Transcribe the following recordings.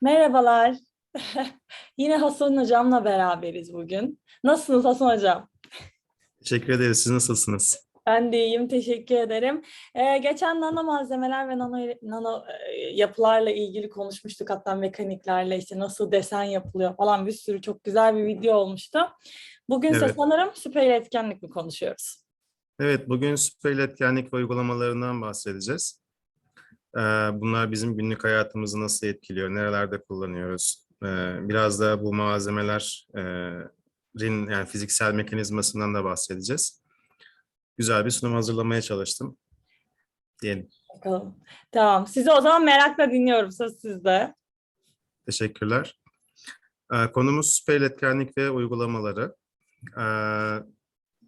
Merhabalar. Yine Hasan Hocam'la beraberiz bugün. Nasılsınız Hasan Hocam? Teşekkür ederiz. Siz nasılsınız? Ben de iyiyim, teşekkür ederim. Ee, geçen nano malzemeler ve nano, nano e, yapılarla ilgili konuşmuştuk. Hatta mekaniklerle işte nasıl desen yapılıyor falan bir sürü çok güzel bir video olmuştu. Bugün Evet. sanırım süper iletkenlik mi konuşuyoruz? Evet, bugün süper iletkenlik ve uygulamalarından bahsedeceğiz. Bunlar bizim günlük hayatımızı nasıl etkiliyor, nerelerde kullanıyoruz? Biraz da bu malzemelerin yani fiziksel mekanizmasından da bahsedeceğiz. Güzel bir sunum hazırlamaya çalıştım. Diyelim. Bakalım. Tamam. Sizi o zaman merakla dinliyorum. Söz sizde. Teşekkürler. Konumuz süper iletkenlik ve uygulamaları.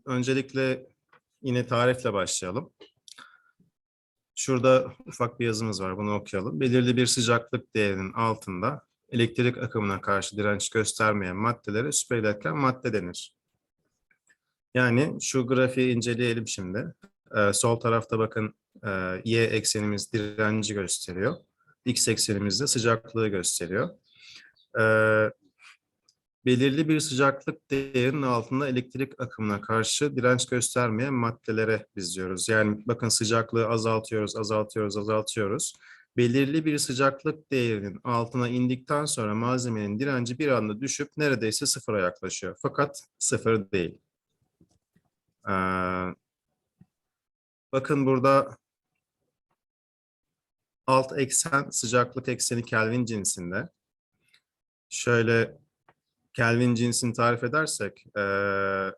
Öncelikle yine tarifle başlayalım. Şurada ufak bir yazımız var, bunu okuyalım. Belirli bir sıcaklık değerinin altında elektrik akımına karşı direnç göstermeyen maddelere süper iletken madde denir. Yani şu grafiği inceleyelim şimdi. Ee, sol tarafta bakın e, y eksenimiz direnci gösteriyor. X eksenimiz de sıcaklığı gösteriyor. Ee, belirli bir sıcaklık değerinin altında elektrik akımına karşı direnç göstermeyen maddelere biz diyoruz. Yani bakın sıcaklığı azaltıyoruz, azaltıyoruz, azaltıyoruz. Belirli bir sıcaklık değerinin altına indikten sonra malzemenin direnci bir anda düşüp neredeyse sıfıra yaklaşıyor. Fakat sıfır değil. Ee, bakın burada alt eksen sıcaklık ekseni Kelvin cinsinde. Şöyle Kelvin cinsini tarif edersek, eee,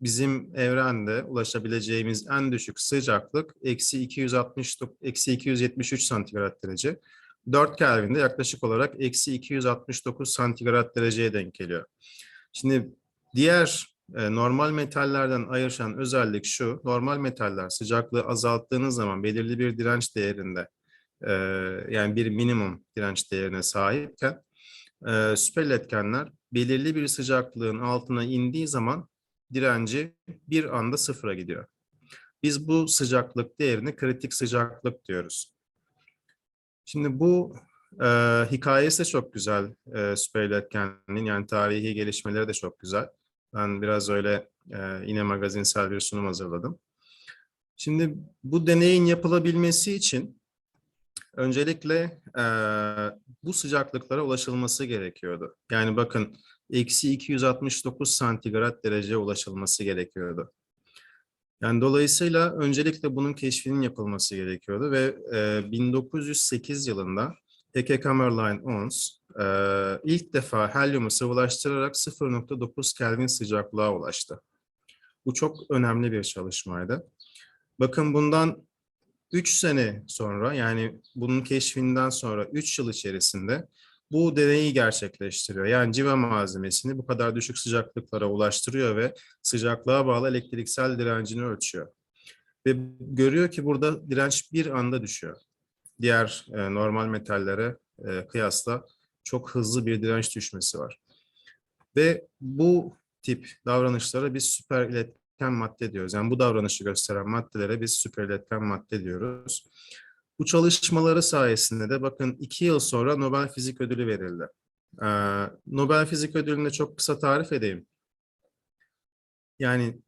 bizim evrende ulaşabileceğimiz en düşük sıcaklık eksi 260, eksi 273 santigrat derece. 4 Kelvin'de yaklaşık olarak eksi 269 santigrat dereceye denk geliyor. Şimdi diğer e, normal metallerden ayrışan özellik şu, normal metaller sıcaklığı azalttığınız zaman belirli bir direnç değerinde, e, yani bir minimum direnç değerine sahipken, e, süper iletkenler belirli bir sıcaklığın altına indiği zaman direnci bir anda sıfıra gidiyor. Biz bu sıcaklık değerini kritik sıcaklık diyoruz. Şimdi bu e, hikayesi de çok güzel e, iletkenliğin yani tarihi gelişmeleri de çok güzel. Ben biraz öyle e, yine magazinsel bir sunum hazırladım. Şimdi bu deneyin yapılabilmesi için öncelikle e, bu sıcaklıklara ulaşılması gerekiyordu. Yani bakın eksi 269 santigrat dereceye ulaşılması gerekiyordu. Yani dolayısıyla öncelikle bunun keşfinin yapılması gerekiyordu ve e, 1908 yılında Heke Kammerlein Ons e, ilk defa helyumu sıvılaştırarak 0.9 Kelvin sıcaklığa ulaştı. Bu çok önemli bir çalışmaydı. Bakın bundan 3 sene sonra yani bunun keşfinden sonra 3 yıl içerisinde bu deneyi gerçekleştiriyor. Yani civa malzemesini bu kadar düşük sıcaklıklara ulaştırıyor ve sıcaklığa bağlı elektriksel direncini ölçüyor. Ve görüyor ki burada direnç bir anda düşüyor. Diğer e, normal metallere e, kıyasla çok hızlı bir direnç düşmesi var. Ve bu tip davranışlara biz süper iletken madde diyoruz. Yani bu davranışı gösteren maddelere biz süper iletken madde diyoruz. Bu çalışmaları sayesinde de bakın iki yıl sonra Nobel Fizik Ödülü verildi. Ee, Nobel Fizik Ödülü'nü çok kısa tarif edeyim. Yani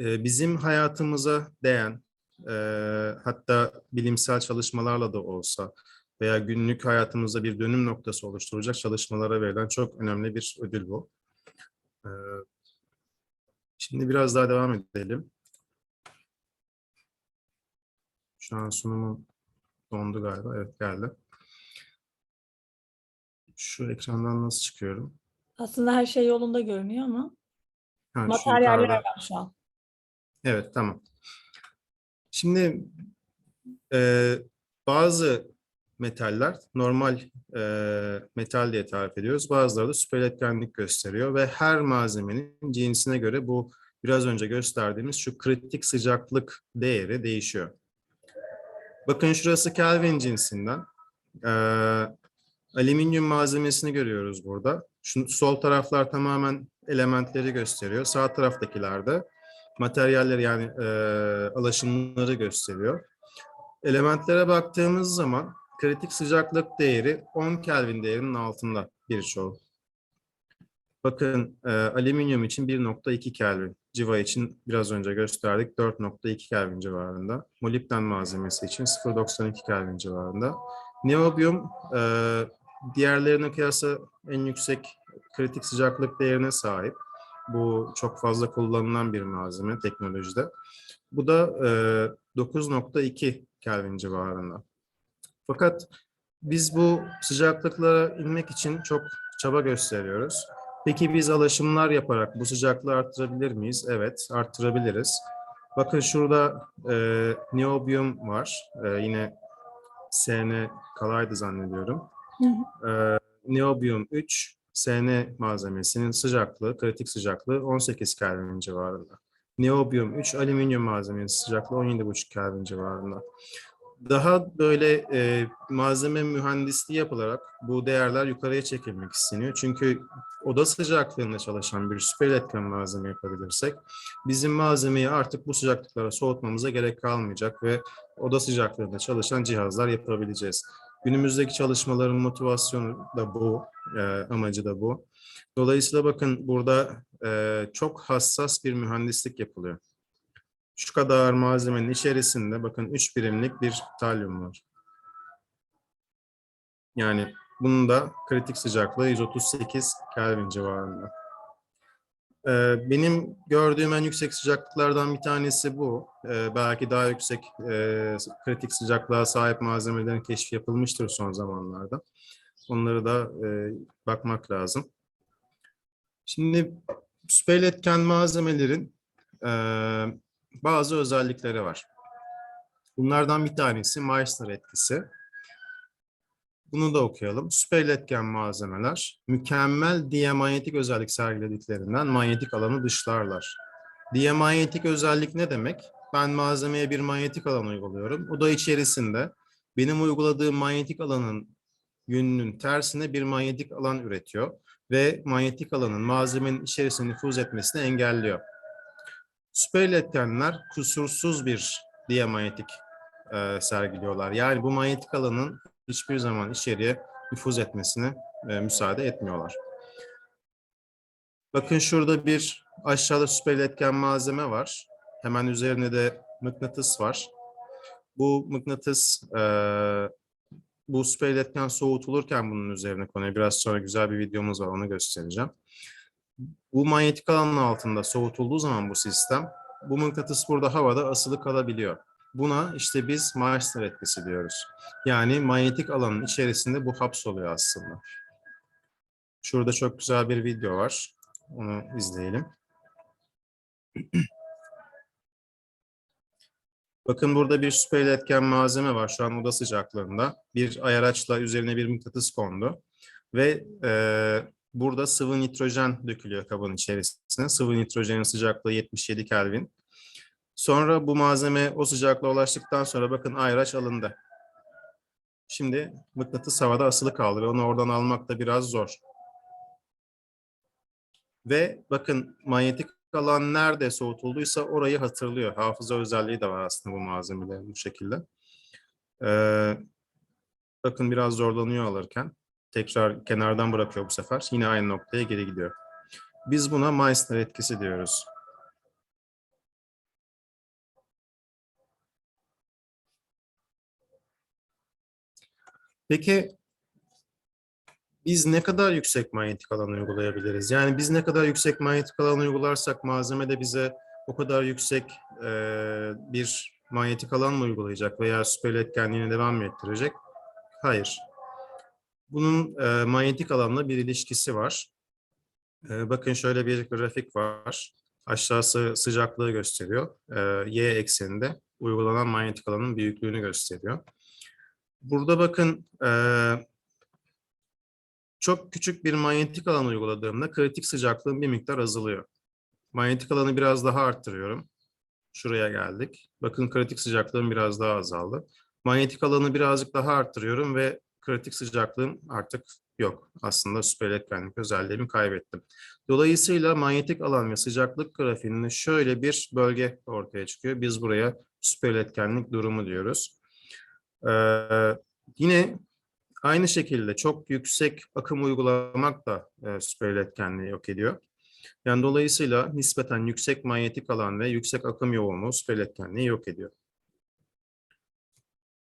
e, bizim hayatımıza değen, e, hatta bilimsel çalışmalarla da olsa veya günlük hayatımızda bir dönüm noktası oluşturacak çalışmalara verilen çok önemli bir ödül bu. Ee, şimdi biraz daha devam edelim. Şu an sunumum dondu galiba. Evet geldi. Şu ekrandan nasıl çıkıyorum? Aslında her şey yolunda görünüyor ama Ha, materyaller var şu an. Evet tamam. Şimdi e, bazı metaller normal e, metal diye tarif ediyoruz. Bazıları da süper iletkenlik gösteriyor ve her malzemenin cinsine göre bu biraz önce gösterdiğimiz şu kritik sıcaklık değeri değişiyor. Bakın şurası Kelvin cinsinden. Ee, alüminyum malzemesini görüyoruz burada. Şu sol taraflar tamamen elementleri gösteriyor. Sağ taraftakiler de materyalleri yani e, alaşımları gösteriyor. Elementlere baktığımız zaman kritik sıcaklık değeri 10 Kelvin değerinin altında birçoğu. Bakın e, alüminyum için 1.2 Kelvin, civa için biraz önce gösterdik 4.2 Kelvin civarında. Molibden malzemesi için 0.92 Kelvin civarında. Neobium e, diğerlerine kıyasla en yüksek kritik sıcaklık değerine sahip. Bu çok fazla kullanılan bir malzeme teknolojide. Bu da e, 9.2 Kelvin civarında. Fakat biz bu sıcaklıklara inmek için çok çaba gösteriyoruz. Peki biz alaşımlar yaparak bu sıcaklığı arttırabilir miyiz? Evet, arttırabiliriz. Bakın şurada e, neobium var. E, yine SN kalaydı zannediyorum. E, neobium 3, SN malzemesinin sıcaklığı, kritik sıcaklığı 18 Kelvin civarında. Neobium 3, alüminyum malzemesinin sıcaklığı 17,5 Kelvin civarında. Daha böyle e, malzeme mühendisliği yapılarak bu değerler yukarıya çekilmek isteniyor. Çünkü oda sıcaklığında çalışan bir süper iletken malzeme yapabilirsek bizim malzemeyi artık bu sıcaklıklara soğutmamıza gerek kalmayacak ve oda sıcaklığında çalışan cihazlar yapabileceğiz. Günümüzdeki çalışmaların motivasyonu da bu, e, amacı da bu. Dolayısıyla bakın burada e, çok hassas bir mühendislik yapılıyor. Şu kadar malzemenin içerisinde bakın 3 birimlik bir talyum var. Yani bunun da kritik sıcaklığı 138 Kelvin civarında. Ee, benim gördüğüm en yüksek sıcaklıklardan bir tanesi bu. Ee, belki daha yüksek e, kritik sıcaklığa sahip malzemelerin keşfi yapılmıştır son zamanlarda. Onları da e, bakmak lazım. Şimdi süper malzemelerin e, bazı özellikleri var. Bunlardan bir tanesi Meissner etkisi. Bunu da okuyalım. Süper malzemeler mükemmel diamanyetik özellik sergilediklerinden manyetik alanı dışlarlar. Diamanyetik özellik ne demek? Ben malzemeye bir manyetik alan uyguluyorum. O da içerisinde benim uyguladığım manyetik alanın yönünün tersine bir manyetik alan üretiyor ve manyetik alanın malzemenin içerisine nüfuz etmesini engelliyor. Süper kusursuz bir diamanyetik e, sergiliyorlar. Yani bu manyetik alanın hiçbir zaman içeriye nüfuz etmesine e, müsaade etmiyorlar. Bakın şurada bir aşağıda süper iletken malzeme var. Hemen üzerinde de mıknatıs var. Bu mıknatıs e, bu süper iletken soğutulurken bunun üzerine konuyor. Biraz sonra güzel bir videomuz var onu göstereceğim. Bu manyetik alanın altında soğutulduğu zaman bu sistem, bu mıknatıs burada havada asılı kalabiliyor. Buna işte biz Meissner etkisi diyoruz. Yani manyetik alanın içerisinde bu hapsoluyor aslında. Şurada çok güzel bir video var. Onu izleyelim. Bakın burada bir süper iletken malzeme var şu an oda sıcaklığında. Bir ayaraçla üzerine bir mıknatıs kondu. Ve e, burada sıvı nitrojen dökülüyor kabın içerisine. Sıvı nitrojenin sıcaklığı 77 Kelvin. Sonra bu malzeme o sıcaklığa ulaştıktan sonra bakın ayraç alındı. Şimdi mıknatıs havada asılı kaldı ve onu oradan almak da biraz zor. Ve bakın manyetik alan nerede soğutulduysa orayı hatırlıyor. Hafıza özelliği de var aslında bu malzemelerin bu şekilde. Ee, bakın biraz zorlanıyor alırken. Tekrar kenardan bırakıyor bu sefer. Yine aynı noktaya geri gidiyor. Biz buna Meissner etkisi diyoruz. Peki biz ne kadar yüksek manyetik alan uygulayabiliriz? Yani biz ne kadar yüksek manyetik alan uygularsak malzeme de bize o kadar yüksek e, bir manyetik alan mı uygulayacak veya süper iletkenliğine devam mı ettirecek? Hayır. Bunun e, manyetik alanla bir ilişkisi var. E, bakın şöyle bir grafik var. Aşağısı sıcaklığı gösteriyor. E, y ekseninde uygulanan manyetik alanın büyüklüğünü gösteriyor. Burada bakın e, çok küçük bir manyetik alan uyguladığımda kritik sıcaklığım bir miktar azalıyor. Manyetik alanı biraz daha arttırıyorum. Şuraya geldik. Bakın kritik sıcaklığım biraz daha azaldı. Manyetik alanı birazcık daha arttırıyorum ve kritik sıcaklığım artık yok. Aslında süper iletkenlik özelliğimi kaybettim. Dolayısıyla manyetik alan ve sıcaklık grafiğinde şöyle bir bölge ortaya çıkıyor. Biz buraya süper iletkenlik durumu diyoruz. Ee, yine Aynı şekilde çok yüksek akım uygulamak da e, süper iletkenliği yok ediyor. Yani dolayısıyla nispeten yüksek manyetik alan ve yüksek akım yoğunluğu süper iletkenliği yok ediyor.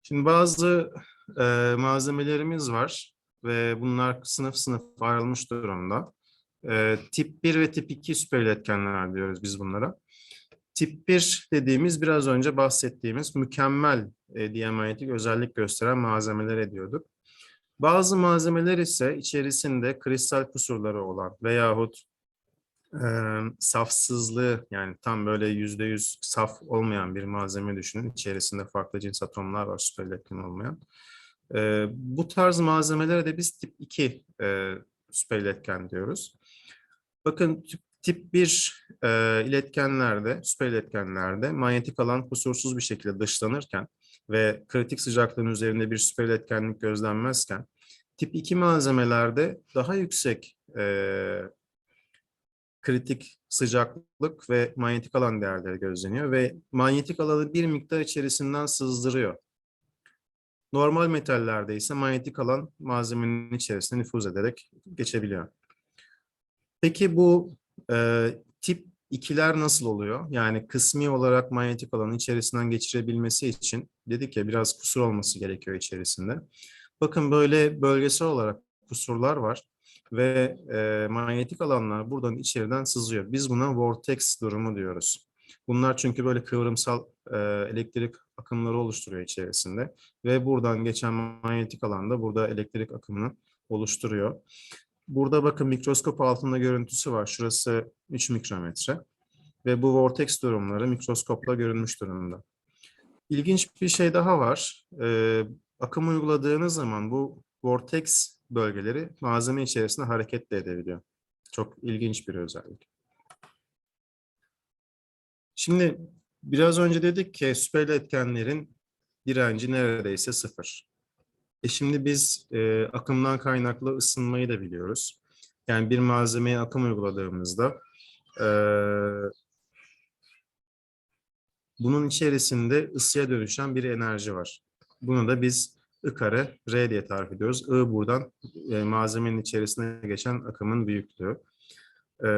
Şimdi bazı e, malzemelerimiz var ve bunlar sınıf sınıf ayrılmış durumda. E, tip 1 ve tip 2 süper iletkenler diyoruz biz bunlara. Tip 1 dediğimiz biraz önce bahsettiğimiz mükemmel e, diyamanyetik özellik gösteren malzemeler ediyorduk. Bazı malzemeler ise içerisinde kristal kusurları olan veyahut e, safsızlığı yani tam böyle yüzde yüz saf olmayan bir malzeme düşünün. İçerisinde farklı cins atomlar var süper iletken olmayan. E, bu tarz malzemelere de biz tip 2 e, süper iletken diyoruz. Bakın tip, tip 1 e, iletkenlerde, süper iletkenlerde manyetik alan kusursuz bir şekilde dışlanırken ve kritik sıcaklığın üzerinde bir süper iletkenlik gözlenmezken tip 2 malzemelerde daha yüksek e, kritik sıcaklık ve manyetik alan değerleri gözleniyor ve manyetik alanı bir miktar içerisinden sızdırıyor. Normal metallerde ise manyetik alan malzemenin içerisine nüfuz ederek geçebiliyor. Peki bu e, tip 2'ler nasıl oluyor? Yani kısmi olarak manyetik alanı içerisinden geçirebilmesi için dedik ya biraz kusur olması gerekiyor içerisinde. Bakın böyle bölgesel olarak kusurlar var ve e, manyetik alanlar buradan içeriden sızıyor. Biz buna vortex durumu diyoruz. Bunlar çünkü böyle kıvrımsal e, elektrik akımları oluşturuyor içerisinde ve buradan geçen manyetik alanda burada elektrik akımını oluşturuyor. Burada bakın mikroskop altında görüntüsü var. Şurası 3 mikrometre ve bu vortex durumları mikroskopla görünmüş durumda. İlginç bir şey daha var. E, akım uyguladığınız zaman bu vortex bölgeleri malzeme içerisinde hareket de edebiliyor. Çok ilginç bir özellik. Şimdi biraz önce dedik ki süper iletkenlerin direnci neredeyse sıfır. E şimdi biz e, akımdan kaynaklı ısınmayı da biliyoruz. Yani bir malzemeye akım uyguladığımızda e, bunun içerisinde ısıya dönüşen bir enerji var. Bunu da biz I kare R diye tarif ediyoruz. I buradan e, malzemenin içerisine geçen akımın büyüklüğü. E,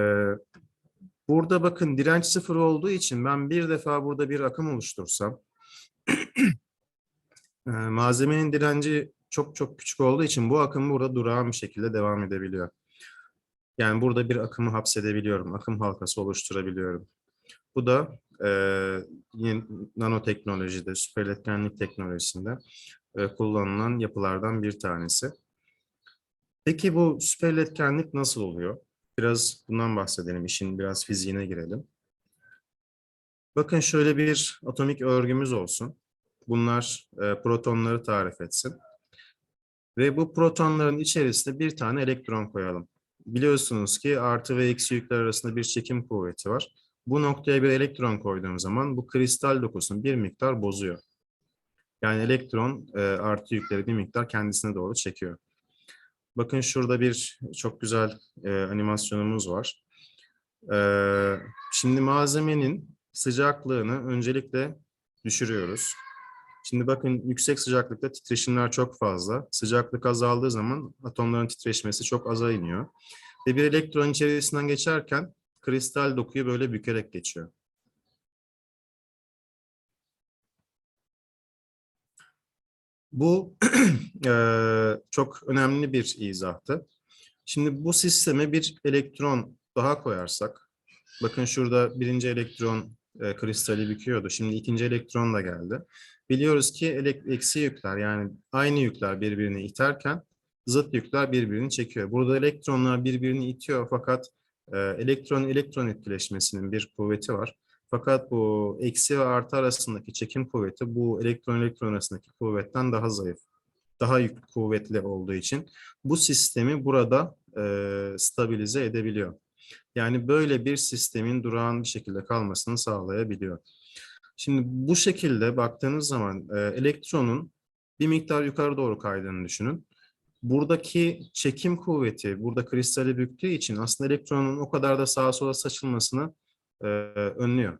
burada bakın direnç sıfır olduğu için ben bir defa burada bir akım oluştursam e, malzemenin direnci çok çok küçük olduğu için bu akım burada durağan bir şekilde devam edebiliyor. Yani burada bir akımı hapsedebiliyorum. Akım halkası oluşturabiliyorum. Bu da e, yine nanoteknolojide, süper iletkenlik teknolojisinde kullanılan yapılardan bir tanesi. Peki bu süper iletkenlik nasıl oluyor? Biraz bundan bahsedelim, işin biraz fiziğine girelim. Bakın şöyle bir atomik örgümüz olsun. Bunlar e, protonları tarif etsin. Ve bu protonların içerisine bir tane elektron koyalım. Biliyorsunuz ki artı ve eksi yükler arasında bir çekim kuvveti var. Bu noktaya bir elektron koyduğum zaman bu kristal dokusunu bir miktar bozuyor. Yani elektron e, artı yükleri bir miktar kendisine doğru çekiyor. Bakın şurada bir çok güzel e, animasyonumuz var. E, şimdi malzemenin sıcaklığını öncelikle düşürüyoruz. Şimdi bakın yüksek sıcaklıkta titreşimler çok fazla. Sıcaklık azaldığı zaman atomların titreşmesi çok aza iniyor. Ve bir elektron içerisinden geçerken kristal dokuyu böyle bükerek geçiyor. Bu çok önemli bir izahtı. Şimdi bu sisteme bir elektron daha koyarsak, bakın şurada birinci elektron e, kristali büküyordu. Şimdi ikinci elektron da geldi. Biliyoruz ki eksi yükler yani aynı yükler birbirini iterken zıt yükler birbirini çekiyor. Burada elektronlar birbirini itiyor fakat e, elektron elektron etkileşmesinin bir kuvveti var. Fakat bu eksi ve artı arasındaki çekim kuvveti bu elektron elektron arasındaki kuvvetten daha zayıf. Daha yük kuvvetli olduğu için bu sistemi burada e, stabilize edebiliyor. Yani böyle bir sistemin durağan bir şekilde kalmasını sağlayabiliyor. Şimdi bu şekilde baktığınız zaman e, elektronun bir miktar yukarı doğru kaydığını düşünün. Buradaki çekim kuvveti burada kristali büktüğü için aslında elektronun o kadar da sağa sola saçılmasını e, önlüyor.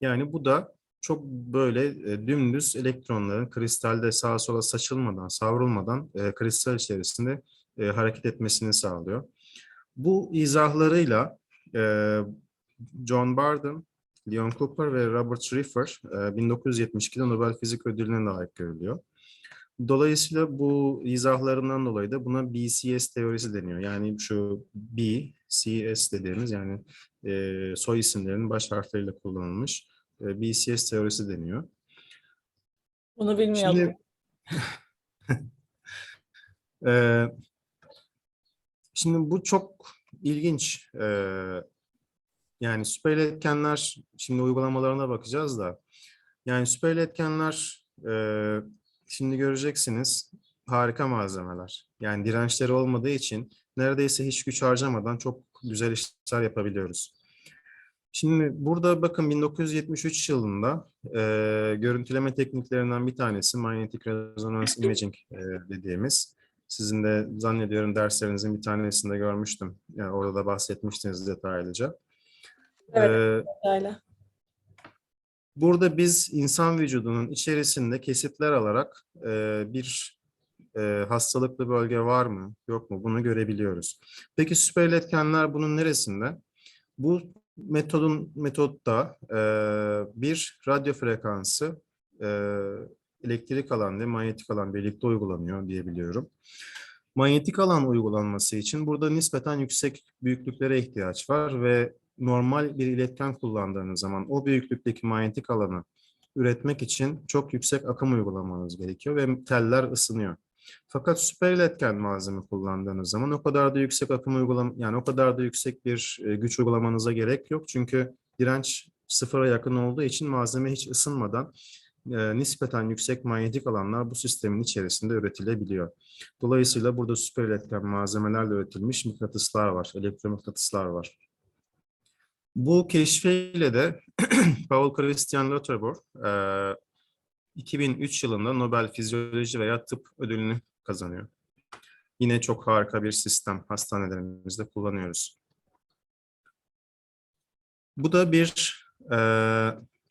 Yani bu da çok böyle e, dümdüz elektronların kristalde sağa sola saçılmadan, savrulmadan e, kristal içerisinde e, hareket etmesini sağlıyor. Bu izahlarıyla e, John Barden, Leon Cooper ve Robert Schrieffer e, 1972'de Nobel Fizik Ödülü'ne layık görülüyor. Dolayısıyla bu izahlarından dolayı da buna BCS teorisi deniyor. Yani şu B, CS dediğimiz yani e, soy isimlerinin baş harfleriyle kullanılmış e, BCS teorisi deniyor. Bunu bilmiyordum. Şimdi Eee, şimdi bu çok ilginç. Eee, yani süper iletkenler, şimdi uygulamalarına bakacağız da. Yani süper iletkenler, eee, şimdi göreceksiniz harika malzemeler. Yani dirençleri olmadığı için neredeyse hiç güç harcamadan çok güzel işler yapabiliyoruz. Şimdi burada bakın 1973 yılında eee, görüntüleme tekniklerinden bir tanesi manyetik rezonans imaging eee, dediğimiz. Sizin de zannediyorum derslerinizin bir tanesinde görmüştüm. Yani orada da bahsetmiştiniz detaylıca. Evet. Eee, Öyle. Burada biz insan vücudunun içerisinde kesitler alarak eee, bir eee, hastalıklı bölge var mı yok mu bunu görebiliyoruz. Peki süper iletkenler bunun neresinde? Bu metodun metotta eee, bir radyo frekansı eee, elektrik alan ve manyetik alan birlikte uygulanıyor diyebiliyorum. Manyetik alan uygulanması için burada nispeten yüksek büyüklüklere ihtiyaç var ve normal bir iletken kullandığınız zaman o büyüklükteki manyetik alanı üretmek için çok yüksek akım uygulamanız gerekiyor ve teller ısınıyor. Fakat süper iletken malzeme kullandığınız zaman o kadar da yüksek akım uygulam yani o kadar da yüksek bir e, güç uygulamanıza gerek yok. Çünkü direnç sıfıra yakın olduğu için malzeme hiç ısınmadan e, nispeten yüksek manyetik alanlar bu sistemin içerisinde üretilebiliyor. Dolayısıyla burada süper iletken malzemelerle üretilmiş mıknatıslar var, elektromıknatıslar var. Bu keşfiyle de Paul Christian Lauterbur e, 2003 yılında Nobel Fizyoloji veya Tıp ödülünü kazanıyor. Yine çok harika bir sistem hastanelerimizde kullanıyoruz. Bu da bir e,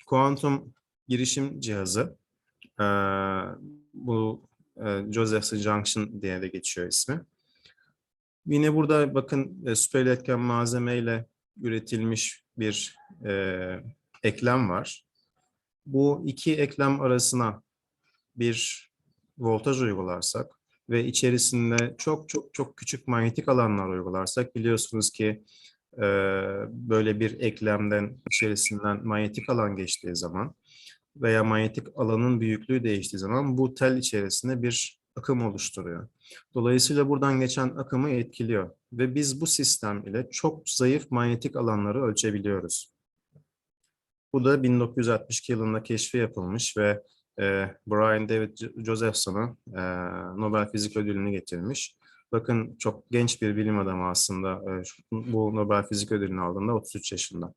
kuantum girişim cihazı. E, bu e, Joseph's Junction diye de geçiyor ismi. Yine burada bakın e, süper iletken malzemeyle üretilmiş bir e, eklem var. Bu iki eklem arasına bir voltaj uygularsak ve içerisinde çok çok çok küçük manyetik alanlar uygularsak biliyorsunuz ki e, böyle bir eklemden içerisinden manyetik alan geçtiği zaman veya manyetik alanın büyüklüğü değiştiği zaman bu tel içerisinde bir akım oluşturuyor. Dolayısıyla buradan geçen akımı etkiliyor ve biz bu sistem ile çok zayıf manyetik alanları ölçebiliyoruz. Bu da 1962 yılında keşfi yapılmış ve e, Brian David Josephson'a e, Nobel Fizik Ödülünü getirmiş. Bakın çok genç bir bilim adamı aslında e, bu Nobel Fizik Ödülünü aldığında 33 yaşında.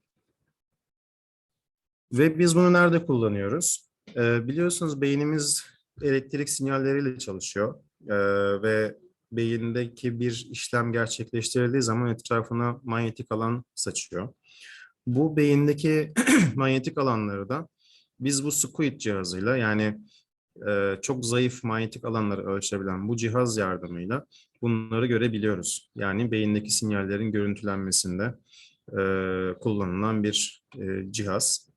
Ve biz bunu nerede kullanıyoruz? E, biliyorsunuz beynimiz elektrik sinyalleriyle çalışıyor E, ve beyindeki bir işlem gerçekleştirildiği zaman etrafına manyetik alan saçıyor. Bu beyindeki manyetik alanları da biz bu Squid cihazıyla yani e, çok zayıf manyetik alanları ölçebilen bu cihaz yardımıyla bunları görebiliyoruz. Yani beyindeki sinyallerin görüntülenmesinde e, kullanılan bir e, cihaz.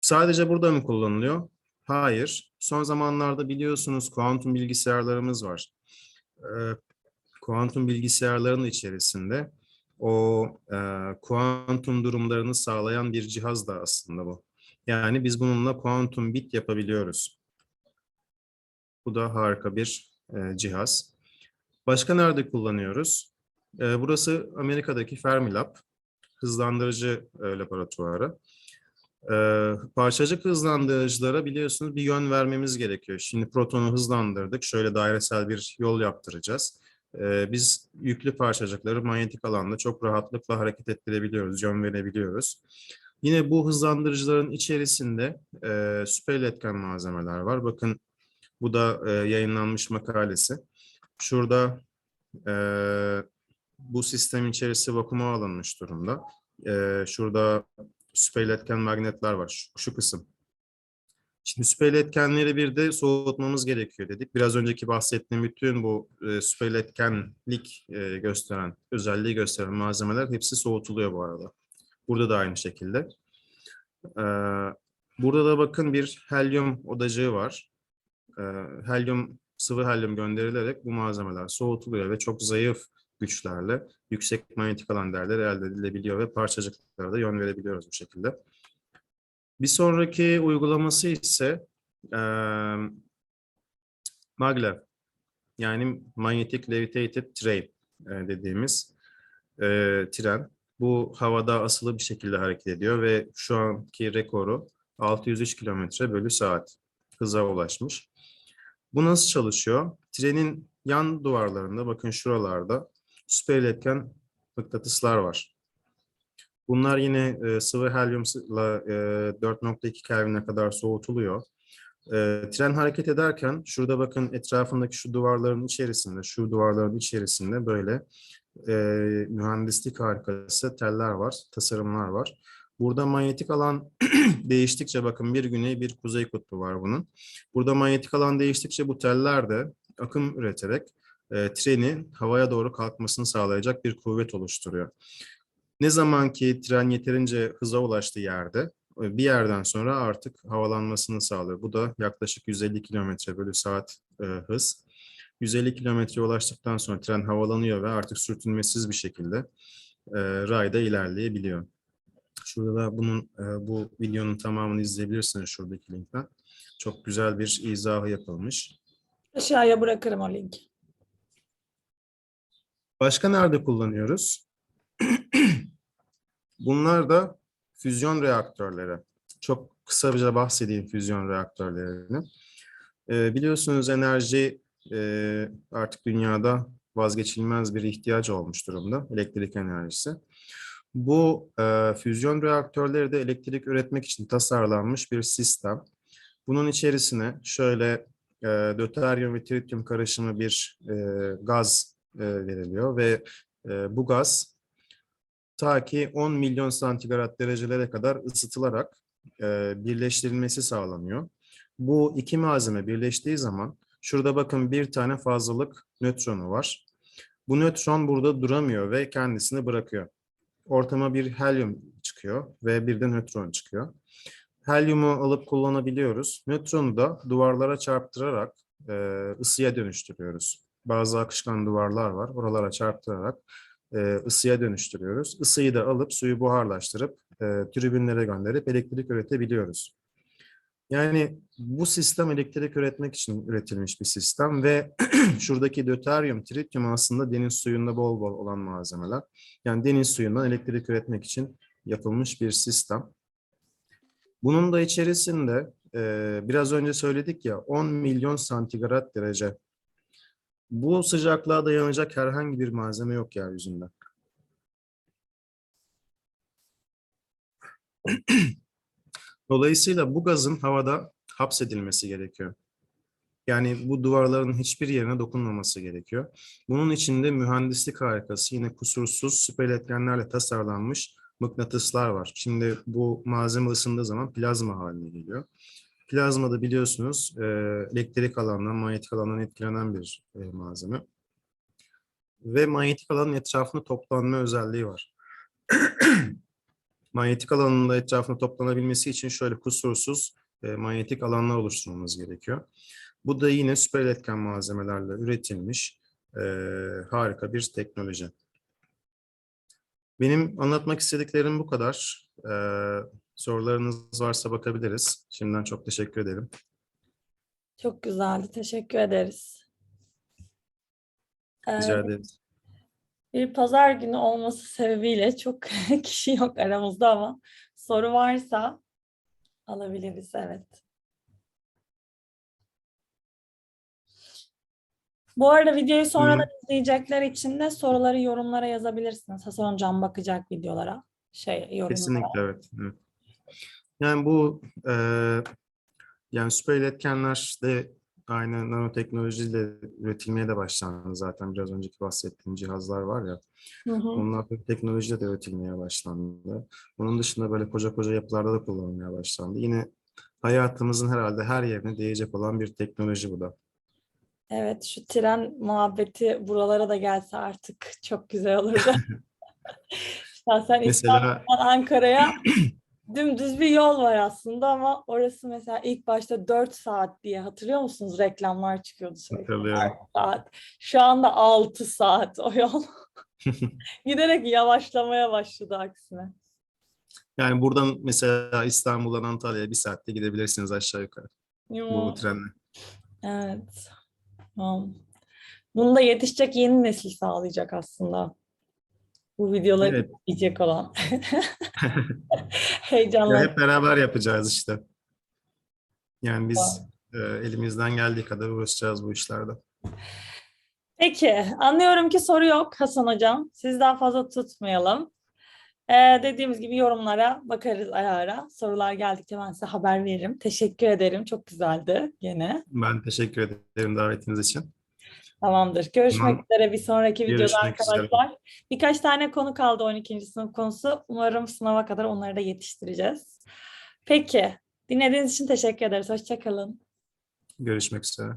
Sadece burada mı kullanılıyor? Hayır. Son zamanlarda biliyorsunuz kuantum bilgisayarlarımız var. E, kuantum bilgisayarların içerisinde o e, kuantum durumlarını sağlayan bir cihaz da aslında bu. Yani biz bununla kuantum bit yapabiliyoruz. Bu da harika bir e, cihaz. Başka nerede kullanıyoruz? E, burası Amerika'daki Fermilab, hızlandırıcı e, laboratuvarı. E, parçacık hızlandırıcılara biliyorsunuz bir yön vermemiz gerekiyor. Şimdi protonu hızlandırdık, şöyle dairesel bir yol yaptıracağız. Biz yüklü parçacıkları manyetik alanda çok rahatlıkla hareket ettirebiliyoruz, yön verebiliyoruz. Yine bu hızlandırıcıların içerisinde e, süper iletken malzemeler var. Bakın bu da e, yayınlanmış makalesi. Şurada e, bu sistem içerisi vakuma alınmış durumda. E, şurada süper iletken magnetler var. Şu, şu kısım. Şimdi süper iletkenleri bir de soğutmamız gerekiyor dedik. Biraz önceki bahsettiğim bütün bu e, süper iletkenlik e, gösteren, özelliği gösteren malzemeler hepsi soğutuluyor bu arada. Burada da aynı şekilde. Ee, burada da bakın bir helyum odacığı var. Ee, helyum, sıvı helyum gönderilerek bu malzemeler soğutuluyor ve çok zayıf güçlerle yüksek manyetik alan değerleri elde edilebiliyor ve parçacıklara da yön verebiliyoruz bu şekilde. Bir sonraki uygulaması ise eee maglev yani Magnetic Levitated Train e, dediğimiz e, tren. Bu havada asılı bir şekilde hareket ediyor ve şu anki rekoru 603 km bölü saat hıza ulaşmış. Bu nasıl çalışıyor? Trenin yan duvarlarında bakın şuralarda süper iletken mıknatıslar var. Bunlar yine e, sıvı helyumla e, 4.2 Kelvin'e kadar soğutuluyor. E, tren hareket ederken şurada bakın etrafındaki şu duvarların içerisinde, şu duvarların içerisinde böyle e, mühendislik harikası teller var, tasarımlar var. Burada manyetik alan değiştikçe bakın bir güney bir kuzey kutbu var bunun. Burada manyetik alan değiştikçe bu teller de akım üreterek e, trenin havaya doğru kalkmasını sağlayacak bir kuvvet oluşturuyor. Ne zaman ki tren yeterince hıza ulaştığı yerde e, bir yerden sonra artık havalanmasını sağlıyor. Bu da yaklaşık 150 km bölü saat e, hız. 150 kilometreye ulaştıktan sonra tren havalanıyor ve artık sürtünmesiz bir şekilde e, rayda ilerleyebiliyor. Şurada da bunun e, bu videonun tamamını izleyebilirsiniz şuradaki linkten. Çok güzel bir izahı yapılmış. Aşağıya bırakırım o linki. Başka nerede kullanıyoruz? Bunlar da füzyon reaktörleri. Çok kısaca bahsedeyim füzyon reaktörlerini. Ee, biliyorsunuz enerji e, artık dünyada vazgeçilmez bir ihtiyaç olmuş durumda, elektrik enerjisi. Bu e, füzyon reaktörleri de elektrik üretmek için tasarlanmış bir sistem. Bunun içerisine şöyle e, döteryum ve trityum karışımı bir e, gaz e, veriliyor ve e, bu gaz ta ki 10 milyon santigrat derecelere kadar ısıtılarak e, birleştirilmesi sağlanıyor. Bu iki malzeme birleştiği zaman şurada bakın bir tane fazlalık nötronu var. Bu nötron burada duramıyor ve kendisini bırakıyor. Ortama bir helyum çıkıyor ve bir de nötron çıkıyor. Helyumu alıp kullanabiliyoruz. Nötronu da duvarlara çarptırarak e, ısıya dönüştürüyoruz. Bazı akışkan duvarlar var. Oralara çarptırarak e, ısıya dönüştürüyoruz. Isıyı da alıp suyu buharlaştırıp e, tribünlere gönderip elektrik üretebiliyoruz. Yani bu sistem elektrik üretmek için üretilmiş bir sistem ve şuradaki döteryum, trityum aslında deniz suyunda bol bol olan malzemeler. Yani deniz suyundan elektrik üretmek için yapılmış bir sistem. Bunun da içerisinde e, biraz önce söyledik ya 10 milyon santigrat derece. Bu sıcaklığa dayanacak herhangi bir malzeme yok yeryüzünde. Dolayısıyla bu gazın havada hapsedilmesi gerekiyor. Yani bu duvarların hiçbir yerine dokunmaması gerekiyor. Bunun içinde mühendislik harikası yine kusursuz süper tasarlanmış mıknatıslar var. Şimdi bu malzeme ısındığı zaman plazma haline geliyor. Plazma da biliyorsunuz e, elektrik alandan, manyetik alandan etkilenen bir e, malzeme. Ve manyetik alanın etrafında toplanma özelliği var. manyetik alanın da etrafında toplanabilmesi için şöyle kusursuz e, manyetik alanlar oluşturmamız gerekiyor. Bu da yine süper iletken malzemelerle üretilmiş e, harika bir teknoloji. Benim anlatmak istediklerim bu kadar. Ee, sorularınız varsa bakabiliriz. Şimdiden çok teşekkür ederim. Çok güzeldi. Teşekkür ederiz. Ee, Rica ederim. Bir pazar günü olması sebebiyle çok kişi yok aramızda ama soru varsa alabiliriz. Evet. Bu arada videoyu sonradan izleyecekler için de soruları yorumlara yazabilirsiniz. Hasan Hocam bakacak videolara. Şey yorumlara. Kesinlikle evet. evet. Yani bu e, yani süper iletkenler de aynı nanoteknolojiyle üretilmeye de başlandı zaten biraz önceki bahsettiğim cihazlar var ya. Hı hı. Onlar teknolojiyle de üretilmeye başlandı. Onun dışında böyle koca koca yapılarda da kullanılmaya başlandı. Yine hayatımızın herhalde her yerine değecek olan bir teknoloji bu da. Evet şu tren muhabbeti buralara da gelse artık çok güzel olurdu. Şahsen Mesela İstanbul'dan Ankara'ya dümdüz bir yol var aslında ama orası mesela ilk başta 4 saat diye hatırlıyor musunuz? Reklamlar çıkıyordu sürekli. hatırlıyorum. saat. Şu anda 6 saat o yol. Giderek yavaşlamaya başladı aksine. Yani buradan mesela İstanbul'dan Antalya'ya bir saatte gidebilirsiniz aşağı yukarı bu Yo, trenle. Evet. Tamam. Bunu da yetişecek yeni nesil sağlayacak aslında. Bu videoları Evet. izleyecek olan. Ya Heyecanlı. hep beraber yapacağız işte. Yani biz e, elimizden geldiği kadar uğraşacağız bu işlerde. Peki, anlıyorum ki soru yok Hasan Hocam. Siz daha fazla tutmayalım. Ee, dediğimiz gibi yorumlara bakarız ara ara. Sorular geldikçe ben size haber veririm. Teşekkür ederim. Çok güzeldi gene. Ben teşekkür ederim davetiniz için. Tamamdır. Görüşmek Tamam. üzere bir sonraki videoda Görüşmek üzere. arkadaşlar. Birkaç tane konu kaldı 12. sınıf konusu. Umarım sınava kadar onları da yetiştireceğiz. Peki, dinlediğiniz için teşekkür ederiz. Hoşçakalın. Görüşmek üzere.